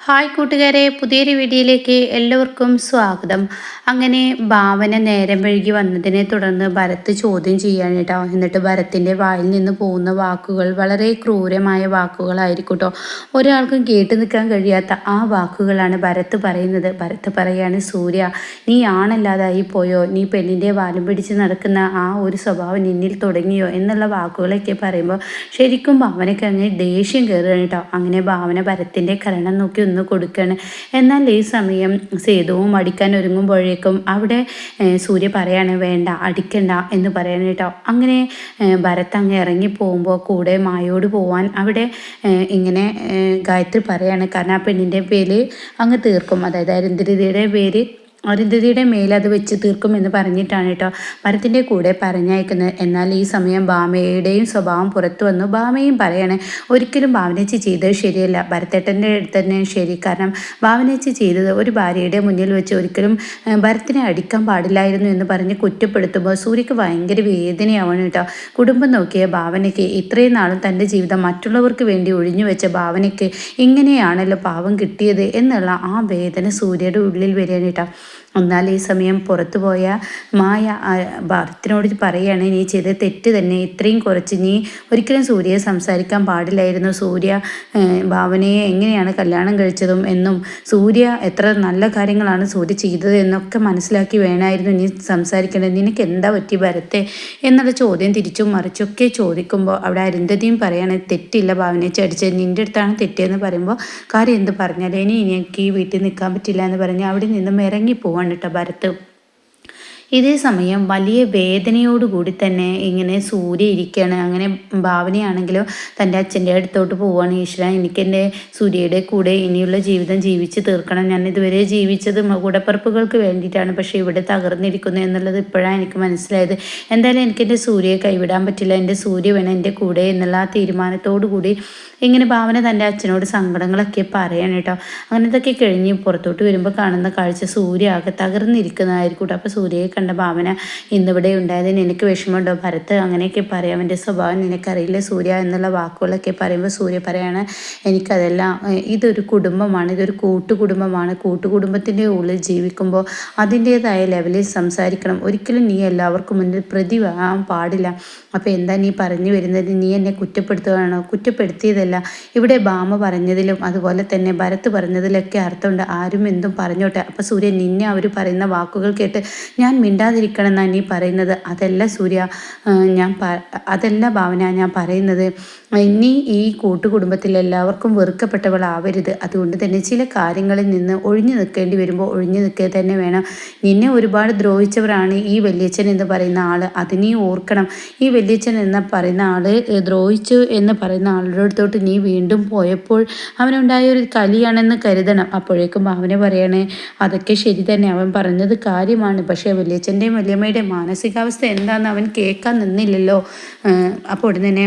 Hi കൂട്ടുകാരെ പുതിയൊരു വീഡിയോയിലേക്ക് എല്ലാവർക്കും സ്വാഗതം. അങ്ങനെ ഭാവന നേരം വഴുകി വന്നതിനെ തുടർന്ന് ഭരത്ത് ചോദ്യം ചെയ്യാൻ കേട്ടോ എന്നിട്ട് ഭരത്തിന്റെ വായിൽ നിന്ന് പോകുന്ന വാക്കുകൾ വളരെ ക്രൂരമായ വാക്കുകളായിരിക്കും കേട്ടോ ഒരാൾക്കും കേട്ടു നിൽക്കാൻ കഴിയാത്ത ആ വാക്കുകളാണ് ഭരത്ത് പറയുന്നത്. ഭരത്ത് പറയാണ് സൂര്യ നീ ആണല്ലാതായി പോയോ? നീ പെണ്ണിന്റെ വാലും പിടിച്ച് നടക്കുന്ന ആ ഒരു സ്വഭാവം നിന്നിൽ തുടങ്ങിയോ? എന്നുള്ള വാക്കുകളൊക്കെ പറയുമ്പോൾ ശരിക്കും ഭാവനയ്ക്ക് അങ്ങനെ ദേഷ്യം കയറുകയാണ് കേട്ടോ അങ്ങനെ ഭാവന ഭരത്തിന്റെ കരണം നോക്കി ഒന്ന് കൊടുക്കുകയാണ് എന്നാൽ ഈ സമയം സേതുവും അടിക്കാൻ ഒരുങ്ങുമ്പോഴേക്കും അവിടെ സൂര്യ പറയാണ് വേണ്ട അടിക്കണ്ട എന്ന് പറയണം കേട്ടോ. അങ്ങനെ ഭരത് അങ്ങ് ഇറങ്ങി പോകുമ്പോൾ കൂടെ മായോട് പോവാൻ അവിടെ ഇങ്ങനെ ഗായത്രി പറയാണ്. കാരണം ആ പെണ്ണിന്റെ പേര് അങ്ങ് തീർക്കും. അതായത് അരുന്ധതിയുടെ പേര് അരുന്ധതിയുടെ മേലത് വെച്ച് തീർക്കുമെന്ന് പറഞ്ഞിട്ടാണ് കേട്ടോ മരത്തിന്റെ കൂടെ പറഞ്ഞയക്കുന്നത്. എന്നാൽ ഈ സമയം ഭാമയുടെയും സ്വഭാവം പുറത്തു വന്നു. ഭാമയും പറയണേ ഒരിക്കലും ഭാവനേച്ചി ചെയ്തത് ശരിയല്ല. ഭരത്തേട്ടന്റെ അടുത്ത് തന്നെ ശരി. കാരണം ഭാവനേച്ചി ചെയ്തത് ഒരു ഭാര്യയുടെ മുന്നിൽ വെച്ച് ഒരിക്കലും ഭരത്തിനെ അടിക്കാൻ പാടില്ലായിരുന്നു എന്ന് പറഞ്ഞ് കുറ്റപ്പെടുത്തുമ്പോൾ സൂര്യക്ക് ഭയങ്കര വേദനയാവണം കേട്ടോ കുടുംബം നോക്കിയ ഭാവനയ്ക്ക് ഇത്രയും നാളും തന്റെ ജീവിതം മറ്റുള്ളവർക്ക് വേണ്ടി ഒഴിഞ്ഞു വെച്ച ഭാവനയ്ക്ക് ഇങ്ങനെയാണല്ലോ പാവം കിട്ടിയത് എന്നുള്ള ആ വേദന സൂര്യയുടെ ഉള്ളിൽ വരികയാണ് കേട്ടോ എന്നാൽ ഈ സമയം പുറത്തു പോയ മായ ഭർത്തിനോട് പറയുകയാണ് നീ ചെയ്ത തെറ്റ് തന്നെ. ഇത്രയും കുറച്ച് നീ ഒരിക്കലും സൂര്യയെ സംസാരിക്കാൻ പാടില്ലായിരുന്നു. സൂര്യ ഭാവനയെ എങ്ങനെയാണ് കല്യാണം കഴിച്ചതും എന്നും സൂര്യ എത്ര നല്ല കാര്യങ്ങളാണ് സൂര്യ ചെയ്തത് എന്നൊക്കെ മനസ്സിലാക്കി വേണമായിരുന്നു നീ സംസാരിക്കേണ്ടത്. നിനക്ക് എന്താ പറ്റി ഭരത്തെ? എന്നുള്ള ചോദ്യം തിരിച്ചും മറിച്ചൊക്കെ ചോദിക്കുമ്പോൾ അവിടെ അരുന്ധതിയും പറയാണ് തെറ്റില്ല ഭാവനയെ ചടിച്ചത് നിന്റെ അടുത്താണ് തെറ്റിയെന്ന് പറയുമ്പോൾ കാര്യം എന്ത് പറഞ്ഞാൽ ഇനി എനിക്ക് ഈ വീട്ടിൽ നിൽക്കാൻ പറ്റില്ല എന്ന് പറഞ്ഞ് അവിടെ നിന്നും ഇറങ്ങി പോവാൻ കേട്ടോ ഭരത് ഇതേ സമയം വലിയ വേദനയോടുകൂടി തന്നെ ഇങ്ങനെ സൂര്യ ഇരിക്കുകയാണ്. അങ്ങനെ ഭാവനയാണെങ്കിലോ തന്റെ അച്ഛന്റെ അടുത്തോട്ട് പോവുകയാണ്. ഈശ്വര എനിക്ക് എന്റെ സൂര്യയുടെ കൂടെ ഇനിയുള്ള ജീവിതം ജീവിച്ച് തീർക്കണം. ഞാൻ ഇതുവരെ ജീവിച്ചത് കൂടപ്പറപ്പുകൾക്ക് വേണ്ടിയിട്ടാണ്. പക്ഷേ ഇവിടെ തകർന്നിരിക്കുന്നു എന്നുള്ളത് ഇപ്പോഴാണ് എനിക്ക് മനസ്സിലായത്. എന്തായാലും എനിക്ക് എന്റെ സൂര്യയെ കൈവിടാൻ പറ്റില്ല. എന്റെ സൂര്യ വേണം എന്റെ കൂടെ എന്നുള്ള ആ തീരുമാനത്തോടു കൂടി ഇങ്ങനെ ഭാവന തന്റെ അച്ഛനോട് സങ്കടങ്ങളൊക്കെ പറയാണ് കേട്ടോ. അങ്ങനെ ഇതൊക്കെ കഴിഞ്ഞ് പുറത്തോട്ട് വരുമ്പോൾ കാണുന്ന കാഴ്ച സൂര്യ ആകെ തകർന്നിരിക്കുന്നതായിരിക്കും അപ്പോൾ സൂര്യയെ കണ്ട ഭാവന ഇന്നിവിടെ ഉണ്ടായതിന് എനിക്ക് വിഷമമുണ്ടോ? ഭരത് അങ്ങനെയൊക്കെ പറയാം. അവന്റെ സ്വഭാവം നിനക്കറിയില്ല? സൂര്യ എന്നുള്ള വാക്കുകളൊക്കെ പറയുമ്പോൾ സൂര്യ പറയാണ് എനിക്കതെല്ലാം ഇതൊരു കുടുംബമാണ് ഇതൊരു കൂട്ടുകുടുംബമാണ്. കൂട്ടുകുടുംബത്തിന്റെ ഉള്ളിൽ ജീവിക്കുമ്പോൾ അതിന്റേതായ ലെവലിൽ സംസാരിക്കണം. ഒരിക്കലും നീ എല്ലാവർക്കും മുന്നിൽ പ്രതി പാടില്ല. അപ്പോൾ എന്താ നീ പറഞ്ഞു വരുന്നത്? നീ എന്നെ കുറ്റപ്പെടുത്തുകയാണോ? കുറ്റപ്പെടുത്തിയതല്ല. ഇവിടെ ഭാമ പറഞ്ഞതിലും അതുപോലെ തന്നെ ഭരത് പറഞ്ഞതിലൊക്കെ അർത്ഥമുണ്ട്. ആരും എന്തും പറഞ്ഞോട്ടെ. അപ്പോൾ സൂര്യ നിന്നെ അവർ പറയുന്ന വാക്കുകൾ കേട്ട് ഞാൻ മിണ്ടാതിരിക്കണം എന്നാണ് നീ പറയുന്നത്. അതല്ല സൂര്യ ഞാൻ അതല്ല ഭാവന ഞാൻ പറയുന്നത്. ഇനി ഈ കൂട്ടുകുടുംബത്തിൽ എല്ലാവർക്കും വെറുക്കപ്പെട്ടവളാവരുത്. അതുകൊണ്ട് തന്നെ ചില കാര്യങ്ങളിൽ നിന്ന് ഒഴിഞ്ഞു നിൽക്കേണ്ടി വരുമ്പോൾ ഒഴിഞ്ഞു നിൽക്കുക തന്നെ വേണം. നിന്നെ ഒരുപാട് ദ്രോഹിച്ചവരാണ് ഈ വല്യച്ഛൻ എന്ന് പറയുന്ന ആൾ അതിനെ ഓർക്കണം. ഈ വല്യച്ഛൻ എന്ന് പറയുന്ന ആൾ ദ്രോഹിച്ചു എന്ന് പറയുന്ന ആളുടെ അടുത്തോട്ട് നീ വീണ്ടും പോയപ്പോൾ അവനുണ്ടായ ഒരു കലിയാണെന്ന് കരുതണം. അപ്പോഴേക്കും അവനെ പറയണേ അതൊക്കെ ശരി തന്നെ. അവൻ പറഞ്ഞത് കാര്യമാണ്. പക്ഷേ വല്യച്ഛന്റെയും വല്യമ്മയുടെയും മാനസികാവസ്ഥ എന്താണെന്ന് അവൻ കേൾക്കാൻ നിന്നില്ലല്ലോ. അപ്പോൾ ഉടനെ തന്നെ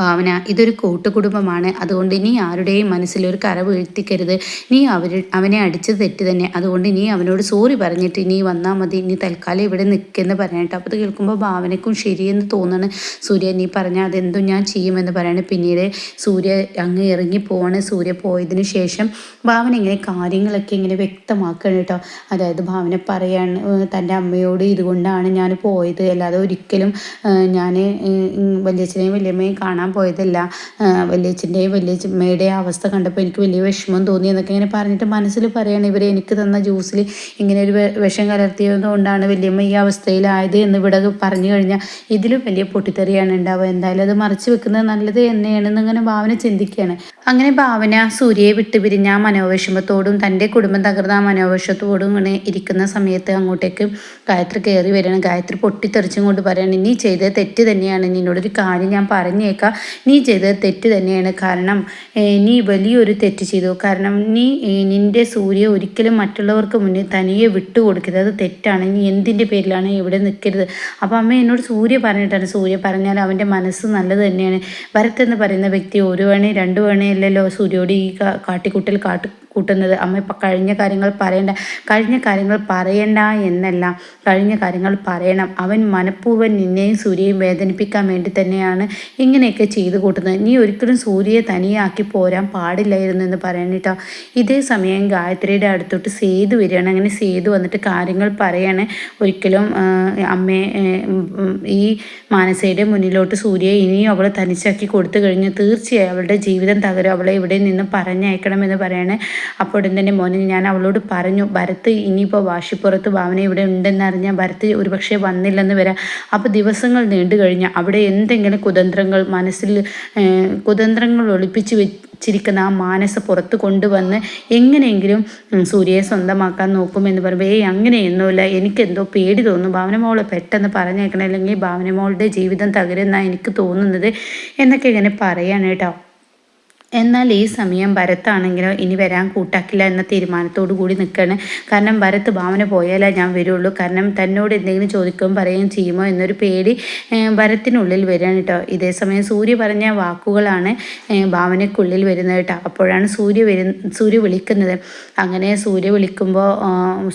ഭാവന ഇതൊരു കൂട്ടുകുടുംബമാണ്. അതുകൊണ്ട് നീ ആരുടെയും മനസ്സിലൊരു കര വീഴ്ത്തിക്കരുത് നീ അവർ അവനെ അടിച്ചത് തെറ്റ് തന്നെ. അതുകൊണ്ട് നീ അവനോട് സോറി പറഞ്ഞിട്ട് നീ വന്നാൽ മതി. നീ തൽക്കാലം ഇവിടെ നിൽക്കുമെന്ന് പറഞ്ഞിട്ട് അപ്പോൾ അത് കേൾക്കുമ്പോൾ ഭാവനക്കും ശരിയെന്ന് തോന്നുന്നു സൂര്യ നീ പറഞ്ഞാൽ അതെന്തും ഞാൻ ചെയ്യുമെന്ന് പറയുന്നത് പിന്നീട് സൂര്യ അങ്ങ് ഇറങ്ങി പോവാണ്. സൂര്യ പോയതിന് ശേഷം ഭാവന ഇങ്ങനെ കാര്യങ്ങളൊക്കെ ഇങ്ങനെ വ്യക്തമാക്കണം കേട്ടോ. അതായത് ഭാവന പറയാണ് തന്റെ അമ്മയോട് ഇതുകൊണ്ടാണ് ഞാൻ പോയത്. അല്ലാതെ ഒരിക്കലും ഞാൻ വലിയച്ഛനെയും വലിയമ്മയും കാണാൻ കാണാൻ പോയതല്ല. വലിയച്ഛന്റെയും വലിയമ്മയുടെയും അവസ്ഥ കണ്ടപ്പോൾ എനിക്ക് വലിയ വിഷമം തോന്നി എന്നൊക്കെ ഇങ്ങനെ പറഞ്ഞിട്ട് മനസ്സിൽ പറയുകയാണ് ഇവർ എനിക്ക് തന്ന ജ്യൂസിൽ ഇങ്ങനെ ഒരു വിഷം കലർത്തിയത് കൊണ്ടാണ് വലിയമ്മ ഈ അവസ്ഥയിലായത് എന്ന് ഇവിടെ പറഞ്ഞു കഴിഞ്ഞാൽ ഇതിലും വലിയ പൊട്ടിത്തെറിയാണ് ഉണ്ടാവുക. എന്തായാലും അത് മറച്ചു വെക്കുന്നത് നല്ലത് തന്നെയാണെന്ന് ഇങ്ങനെ ഭാവന ചിന്തിക്കുകയാണ്. അങ്ങനെ ഭാവന സൂര്യയെ വിട്ടുപിരിഞ്ഞ ആ മനോവിഷമത്തോടും തന്റെ കുടുംബം തകർന്ന ആ മനോവിഷത്തോടും ഇങ്ങനെ ഇരിക്കുന്ന സമയത്ത് അങ്ങോട്ടേക്ക് ഗായത്രി കയറി വരികയാണ്. ഗായത്രി പൊട്ടിത്തെറിച്ചും കൊണ്ട് പറയുകയാണ് നീ ചെയ്ത തെറ്റ് തന്നെയാണ്. നിന്നോടൊരു കാര്യം ഞാൻ പറഞ്ഞേക്കാം. നീ ചെയ്തത് തെറ്റ് തന്നെയാണ്. കാരണം നീ വലിയൊരു തെറ്റ് ചെയ്തു. കാരണം നീ നിന്റെ സൂര്യ ഒരിക്കലും മറ്റുള്ളവർക്ക് മുന്നിൽ തനിയെ വിട്ടുകൊടുക്കരുത്. അത് തെറ്റാണ്. നീ എന്തിന്റെ പേരിലാണ് ഇവിടെ നിൽക്കരുത്? അപ്പോൾ അമ്മ എന്നോട് സൂര്യ പറഞ്ഞിട്ടാണ്. സൂര്യ പറഞ്ഞാൽ അവന്റെ മനസ്സ് നല്ലത് തന്നെയാണ്. ഭരത് എന്ന് പറയുന്ന വ്യക്തി ഒരു വേണേ രണ്ട് വേണേ അല്ലല്ലോ സൂര്യോട് ഈ കാട്ടിക്കുട്ടിൽ കാട്ട് കൂട്ടുന്നത്. അമ്മ ഇപ്പം കഴിഞ്ഞ കാര്യങ്ങൾ പറയേണ്ട. കഴിഞ്ഞ കാര്യങ്ങൾ പറയണ്ട എന്നല്ല. കഴിഞ്ഞ കാര്യങ്ങൾ പറയണം. അവൻ മനഃപൂർവം നിന്നെയും സൂര്യയും വേദനിപ്പിക്കാൻ വേണ്ടി തന്നെയാണ് ഇങ്ങനെയൊക്കെ ചെയ്തു കൂട്ടുന്നത്. നീ ഒരിക്കലും സൂര്യയെ തനിയാക്കി പോരാൻ പാടില്ലായിരുന്നു എന്ന് പറയണിട്ടോ ഇതേ സമയം ഗായത്രിയുടെ അടുത്തോട്ട് സേതു വരികയാണ്. അങ്ങനെ സേതു വന്നിട്ട് കാര്യങ്ങൾ പറയാണ്. ഒരിക്കലും അമ്മയെ ഈ മാനസയുടെ മുന്നിലോട്ട് സൂര്യയെ ഇനിയും അവൾ തനിച്ചാക്കി കൊടുത്തു കഴിഞ്ഞ് തീർച്ചയായും അവളുടെ ജീവിതം തകരും. അവളെ ഇവിടെ നിന്ന് പറഞ്ഞയക്കണമെന്ന് പറയണേ. അപ്പോൾ ഉടൻ തന്നെ മോനെ ഞാൻ അവളോട് പറഞ്ഞു ഭരത്ത് ഇനിയിപ്പോൾ വാശിപ്പുറത്ത് ഭാവന ഇവിടെ ഉണ്ടെന്നറിഞ്ഞാൽ ഭരത്ത് ഒരുപക്ഷെ വന്നില്ലെന്ന് വരാം. അപ്പോൾ ദിവസങ്ങൾ നീണ്ടു കഴിഞ്ഞാൽ അവിടെ എന്തെങ്കിലും കുതന്ത്രങ്ങൾ മനസ്സിൽ കുതന്ത്രങ്ങൾ ഒളിപ്പിച്ച് വെച്ചിരിക്കുന്ന ആ മാനസ പുറത്ത് കൊണ്ടുവന്ന് എങ്ങനെയെങ്കിലും സൂര്യയെ സ്വന്തമാക്കാൻ നോക്കുമെന്ന് പറയുമ്പോൾ ഏയ് അങ്ങനെയൊന്നുമില്ല എനിക്കെന്തോ പേടി തോന്നുന്നു. ഭാവനമോളെ പെട്ടെന്ന് പറഞ്ഞേക്കണം. അല്ലെങ്കിൽ ഭാവനമോളുടെ ജീവിതം തകരുന്ന എനിക്ക് തോന്നുന്നത്. എന്നൊക്കെ ഇങ്ങനെ പറയാണ് കേട്ടോ. എന്നാൽ ഈ സമയം ഭരത്താണെങ്കിലോ ഇനി വരാൻ കൂട്ടാക്കില്ല എന്ന തീരുമാനത്തോടു കൂടി നിൽക്കുകയാണ്. കാരണം ഭരത്ത് ഭാവന പോയാലേ ഞാൻ വരുള്ളൂ. കാരണം തന്നോട് എന്തെങ്കിലും ചോദിക്കുകയും പറയുകയും ചെയ്യുമോ എന്നൊരു പേടി ഭരത്തിനുള്ളിൽ വരികയാണ് കേട്ടോ. ഇതേ സമയം സൂര്യ പറഞ്ഞ വാക്കുകളാണ് ഭാവനയ്ക്കുള്ളിൽ വരുന്നത് കേട്ടോ. അപ്പോഴാണ് സൂര്യ വരു സൂര്യ വിളിക്കുന്നത്. അങ്ങനെ സൂര്യ വിളിക്കുമ്പോൾ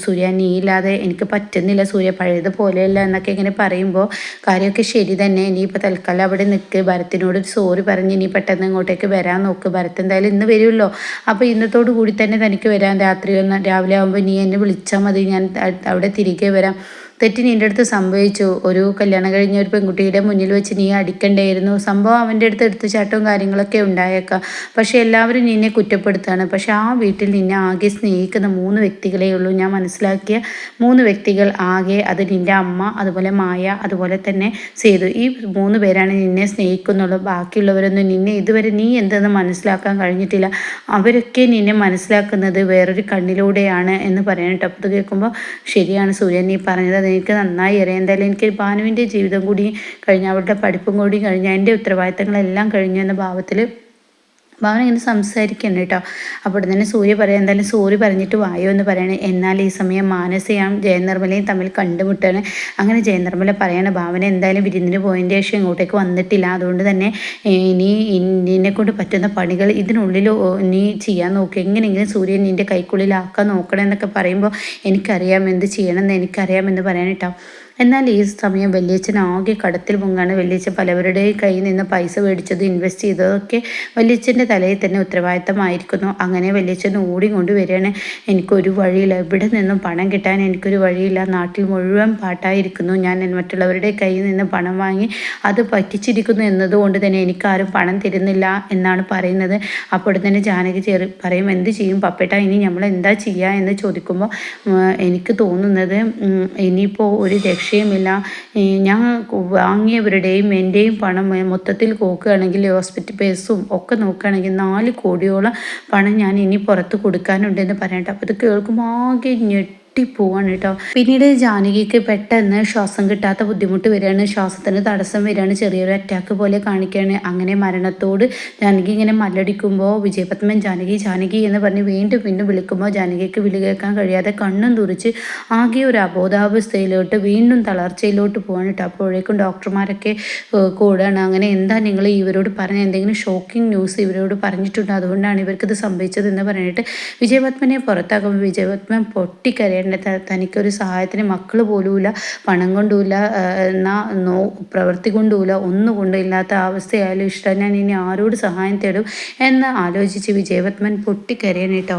സൂര്യ ഇല്ലാതെ എനിക്ക് പറ്റുന്നില്ല സൂര്യ. പഴയതുപോലെയല്ല എന്നൊക്കെ ഇങ്ങനെ പറയുമ്പോൾ കാര്യമൊക്കെ ശരി തന്നെ. ഇനിയിപ്പോൾ തൽക്കാലം അവിടെ നിൽക്ക് ഭരത്തിനോട് സോറി പറഞ്ഞ് ഇനി പെട്ടെന്ന് ഇങ്ങോട്ടേക്ക് വരാൻ നോക്ക്. നമുക്ക് ഭരത് എന്തായാലും ഇന്ന് വരുമല്ലോ. അപ്പോൾ ഇന്നത്തോടു കൂടി തന്നെ തനിക്ക് വരാം രാത്രി ഒന്ന് രാവിലെ ആകുമ്പോൾ നീ എന്നെ വിളിച്ചാൽ മതി. ഞാൻ അവിടെ തിരികെ വരാം. തെറ്റ് നിന്റെ അടുത്ത് സംഭവിച്ചു. ഒരു കല്യാണം കഴിഞ്ഞ ഒരു പെൺകുട്ടിയുടെ മുന്നിൽ വെച്ച് നീ അടിക്കണ്ടായിരുന്നു. സംഭവം അവന്റെ അടുത്ത് എടുത്തുചാട്ടവും കാര്യങ്ങളൊക്കെ ഉണ്ടായേക്കാം. പക്ഷേ എല്ലാവരും നിന്നെ കുറ്റപ്പെടുത്താണ്. പക്ഷേ ആ വീട്ടിൽ നിന്നെ ആകെ സ്നേഹിക്കുന്ന മൂന്ന് വ്യക്തികളേ ഉള്ളൂ. ഞാൻ മനസ്സിലാക്കിയ മൂന്ന് വ്യക്തികൾ ആകെ അത് നിന്റെ അമ്മ അതുപോലെ മായ അതുപോലെ തന്നെ സേതു. ഈ മൂന്ന് പേരാണ് നിന്നെ സ്നേഹിക്കുന്നുള്ളൂ. ബാക്കിയുള്ളവരൊന്നും നിന്നെ ഇതുവരെ നീ എന്തെന്ന് മനസ്സിലാക്കാൻ കഴിഞ്ഞിട്ടില്ല. അവരൊക്കെ നിന്നെ മനസ്സിലാക്കുന്നത് വേറൊരു കണ്ണിലൂടെയാണ് എന്ന് പറയാനായിട്ട് ഇത് കേൾക്കുമ്പോൾ ശരിയാണ് സൂര്യൻ നീ പറഞ്ഞത് എനിക്ക് നന്നായി അറിയാം. എന്തായാലും എനിക്ക് ഭാനുവിന്റെ ജീവിതം കൂടി കഴിഞ്ഞ് അവളുടെ പഠിപ്പും കൂടി കഴിഞ്ഞ് എന്റെ ഉത്തരവാദിത്തങ്ങളെല്ലാം കഴിഞ്ഞു എന്ന ഭാവത്തിൽ ഭാവന ഇങ്ങനെ സംസാരിക്കുന്നു കേട്ടോ. അപ്പോൾ തന്നെ സൂര്യ പറയാം എന്തായാലും സോറി പറഞ്ഞിട്ട് വായോ എന്ന് പറയണേ. എന്നാൽ ഈ സമയം മാനസയും ജയനിർമ്മലയും തമ്മിൽ കണ്ടുമുട്ടാണ്. അങ്ങനെ ജയനിർമ്മല പറയണ ഭാവന എന്തായാലും വിരുന്നിന് പോയതിന്റെ ശേഷം ഇങ്ങോട്ടേക്ക് വന്നിട്ടില്ല. അതുകൊണ്ട് തന്നെ ഇനി ഇന്നിനെ കൊണ്ട് പറ്റുന്ന പണികൾ ഇതിനുള്ളിൽ നീ ചെയ്യാൻ നോക്കുക എങ്ങനെയെങ്കിലും സൂര്യൻ നിന്റെ കൈക്കുള്ളിലാക്കാൻ നോക്കണം എന്നൊക്കെ പറയുമ്പോൾ എനിക്കറിയാം എന്ത് ചെയ്യണമെന്ന് എനിക്കറിയാമെന്ന് പറയാനിട്ടോ എന്നാൽ ഈ സമയം വലിയച്ഛൻ ആകെ കടത്തിൽ മുങ്ങാണ്. വലിയച്ഛൻ പലവരുടെയും കയ്യിൽ നിന്ന് പൈസ മേടിച്ചത് ഇൻവെസ്റ്റ് ചെയ്തതൊക്കെ വലിയച്ഛന്റെ തലയിൽ തന്നെ ഉത്തരവാദിത്തമായിരിക്കുന്നു. അങ്ങനെ വലിയച്ഛൻ ഓടിക്കൊണ്ട് വരികയാണ്. എനിക്കൊരു വഴിയില്ല. ഇവിടെ നിന്നും പണം കിട്ടാൻ എനിക്കൊരു വഴിയില്ല. നാട്ടിൽ മുഴുവൻ പാട്ടായിരിക്കുന്നു. ഞാൻ മറ്റുള്ളവരുടെ കയ്യിൽ നിന്ന് പണം വാങ്ങി അത് പറ്റിച്ചിരിക്കുന്നു എന്നതുകൊണ്ട് തന്നെ എനിക്കാരും പണം തരുന്നില്ല എന്നാണ് പറയുന്നത്. അപ്പോൾ തന്നെ ജാനകി ചേറി പറയും എന്ത് ചെയ്യും പപ്പേട്ട? ഇനി നമ്മൾ എന്താ ചെയ്യുക എന്ന് ചോദിക്കുമ്പോൾ എനിക്ക് തോന്നുന്നത് ഇനിയിപ്പോൾ ഒരു രക്ഷ രക്ഷയുമില്ല ഞാൻ വാങ്ങിയവരുടെയും എന്റെയും പണം മൊത്തത്തിൽ നോക്കുകയാണെങ്കിൽ ഹോസ്പിറ്റൽ പേസും ഒക്കെ നോക്കുകയാണെങ്കിൽ നാല് കോടിയോളം പണം ഞാൻ ഇനി പുറത്ത് കൊടുക്കാനുണ്ടെന്ന് പറയട്ടെ. അപ്പോൾ ഇത് കേൾക്കുമ്പോൾ ആകെ ഞെട്ടി. പൊട്ടിപ്പോവാണ് കേട്ടോ. പിന്നീട് ജാനകിക്ക് പെട്ടെന്ന് ശ്വാസം കിട്ടാത്ത ബുദ്ധിമുട്ട് വരികയാണ്. ശ്വാസത്തിന് തടസ്സം വരികയാണ്. ചെറിയൊരു അറ്റാക്ക് പോലെ കാണിക്കുകയാണ്. അങ്ങനെ മരണത്തോട് ജാനകി ഇങ്ങനെ മല്ലടിക്കുമ്പോൾ വിജയപത്മൻ ജാനകി ജാനകി എന്ന് പറഞ്ഞ് വീണ്ടും വീണ്ടും വിളിക്കുമ്പോൾ ജാനകിക്ക് വിളി കേൾക്കാൻ കഴിയാതെ കണ്ണും തുറിച്ച് ആകെ ഒരു അബോധാവസ്ഥയിലോട്ട് വീണ്ടും തളർച്ചയിലോട്ട് പോകാൻ കേട്ടോ. അപ്പോഴേക്കും ഡോക്ടർമാരൊക്കെ കൂടാണ്. അങ്ങനെ എന്താ നിങ്ങൾ ഇവരോട് പറഞ്ഞ എന്തെങ്കിലും ഷോക്കിംഗ് ന്യൂസ് ഇവരോട് പറഞ്ഞിട്ടുണ്ടോ? അതുകൊണ്ടാണ് ഇവർക്കിത് സംഭവിച്ചത് എന്ന് പറഞ്ഞിട്ട് വിജയപത്മനെ പുറത്താക്കുമ്പോൾ വിജയപത്മൻ പൊട്ടിക്കരയാണ് എന്റെ തനിക്കൊരു സഹായത്തിന് മക്കൾ പോലുമില്ല പണം കൊണ്ടുമില്ല എന്നാൽ നോ പ്രവൃത്തി കൊണ്ടുമില്ല ഒന്നും കൊണ്ടും ഇല്ലാത്ത അവസ്ഥയായാലും ഇഷ്ടം ഞാൻ ഇനി ആരോട് സഹായം തേടും എന്ന് ആലോചിച്ച് വിജയപത്മൻ പൊട്ടിക്കരയണം കേട്ടോ